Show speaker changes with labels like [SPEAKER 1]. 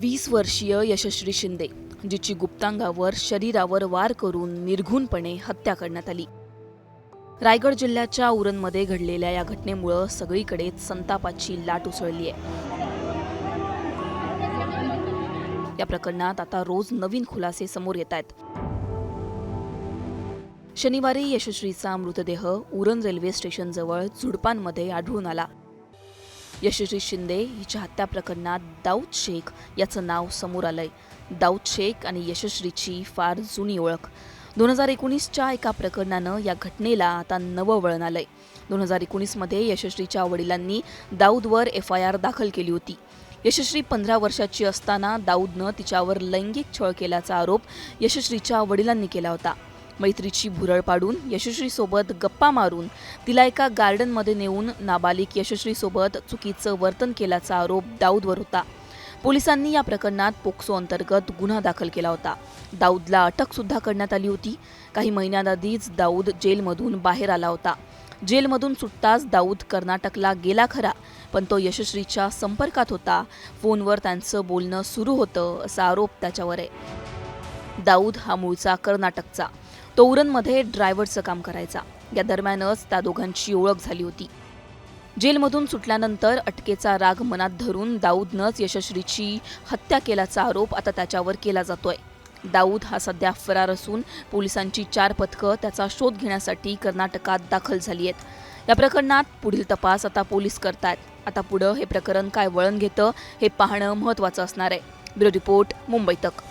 [SPEAKER 1] वीस वर्षीय यशस्वी शिंदे जिची गुप्तांगावर शरीरावर वार करून निर्घुणपणे हत्या करण्यात आली. रायगड जिल्ह्याच्या उरणमध्ये घडलेल्या या घटनेमुळं सगळीकडेच संतापाची लाट उसळली आहे या प्रकरणात आता रोज नवीन खुलासे समोर येत आहेत. शनिवारी यशस्वीचा मृतदेह उरण रेल्वे स्टेशनजवळ झुडपांमध्ये आढळून आला. यशस्वी शिंदे हिच्या हत्या प्रकरणात दाऊद शेख याचं नाव समोर आलंय. दाऊद शेख आणि यशस्वीची फार जुनी ओळख. दोन हजार एकोणीसच्या एका प्रकरणानं या घटनेला आता नवं वळण आलंय. दोन हजार एकोणीसमध्ये यशस्वीच्या वडिलांनी दाऊदवर एफ आय आर दाखल केली होती. यशस्वी पंधरा वर्षाची असताना दाऊदनं तिच्यावर लैंगिक छळ केल्याचा आरोप यशस्वीच्या वडिलांनी केला होता. मैत्रीची भुरळ पाडून यशस्वीसोबत गप्पा मारून तिला एका गार्डनमध्ये नेऊन नाबालिक यशस्वीसोबत चुकीचं वर्तन केल्याचा आरोप दाऊदवर होता. पोलिसांनी या प्रकरणात पोक्सो अंतर्गत गुन्हा दाखल केला होता. दाऊदला अटक सुद्धा करण्यात आली होती. काही महिन्यांआधीच दाऊद जेलमधून बाहेर आला होता. जेलमधून सुटताच दाऊद कर्नाटकला गेला खरा पण तो यशस्वीच्या संपर्कात होता. फोनवर त्यांचं बोलणं सुरू होतं असा आरोप त्याच्यावर आहे. दाऊद हा मूळचा कर्नाटकचा. तो ड्रायव्हरचं काम करायचा. या दरम्यानच त्या दोघांची ओळख झाली होती. जेलमधून सुटल्यानंतर अटकेचा राग मनात धरून दाऊदनंच यशस्वीची हत्या केल्याचा आरोप आता त्याच्यावर केला जातोय. दाऊद हा सध्या फरार असून पोलिसांची चार पथकं त्याचा शोध घेण्यासाठी कर्नाटकात दाखल झाली आहेत. या प्रकरणात पुढील तपास आता पोलीस करतायत. आता पुढं हे प्रकरण काय वळण घेतं हे पाहणं महत्त्वाचं असणार आहे. ब्युरो रिपोर्ट मुंबई तक.